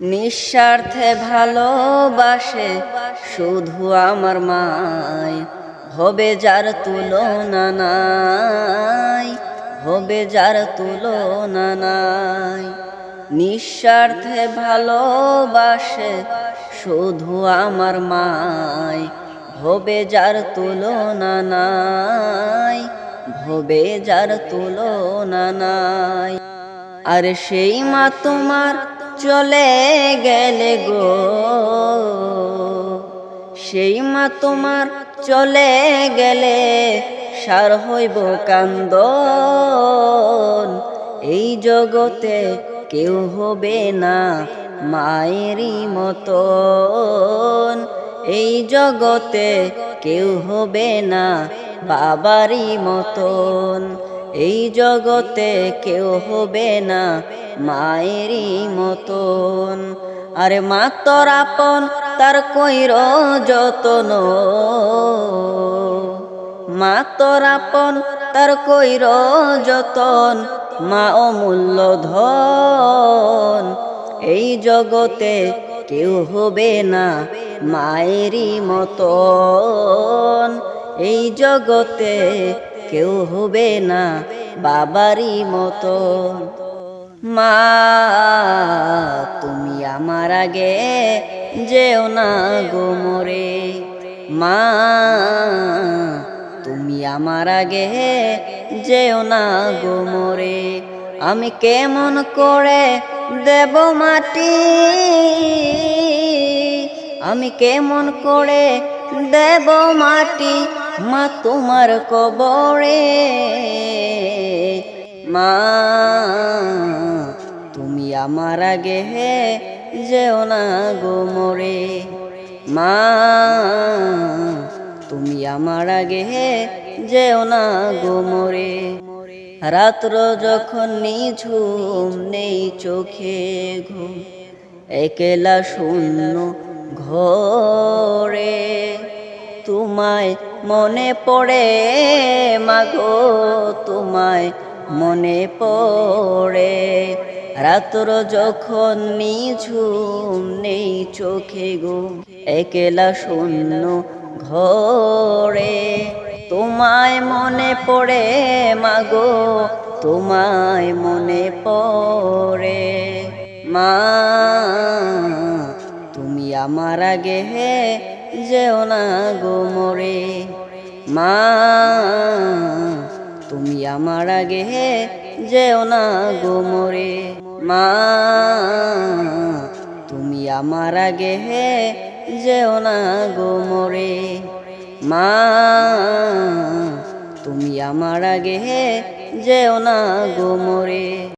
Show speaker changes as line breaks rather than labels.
নিঃস্বার্থে ভালোবাসে শুধু আমার মায় হবে যার তুলনা নাই, হবে যার তুলনা নাই। নিঃস্বার্থে ভালোবাসে শুধু আমার মায় হবে যার তুলনা নাই, হবে যার তুলনা নাই। আর সেই মা তোমার চলে গেলে গো। সেই মা তোমার চলে গেলে সার হইব কান্দন। এই জগতে কেউ হবে না মায়েরই মতন। এই জগতে কেউ হবে না বাবারই মতন। এই জগতে কেউ হবে না মায়েরই মতন। আরে মা তোর আপন, তার কইর যতন। মা তোর আপন, তার কইর যতন। মা অমূল্য ধন। এই জগতে কেউ হবে না মায়েরই মতন। এই জগতে কেউ হবে না বাবারই মতন মা, তুমি আমার আগে যেও না গো মোরে। মা, তুমি আমার আগে যেও না গো মোরে। আমি কেমন করে দেব মাটি? আমি কেমন করে দেব মাটি? মা তোমার কবরে। মা, তুমি আমার আগে হে যেও না গো মোরে। মা, তুমি আমার আগে হে যেও না গো মোরে। রাত্র যখন নিঝুম নেই চোখে ঘুম, একেলা শূন্য ঘরে। তোমায় মনে পড়ে মাগো তোমায়, মনে পড়ে। রাত্র যখন নিঝুম নেই চোখে গো, একেলা শূন্য ঘরে। তোমায় মনে পড়ে মাগো, তোমায় মনে পড়ে। মা আমার আগে হে, যেও না গো মোরে। মা, তুমি আমার আগে হে, যেও না গো মোরে। মা, তুমি আমার আগে হে, যেও না গো মোরে। মা, তুমি আমার আগে হে, যেও না গো মোরে।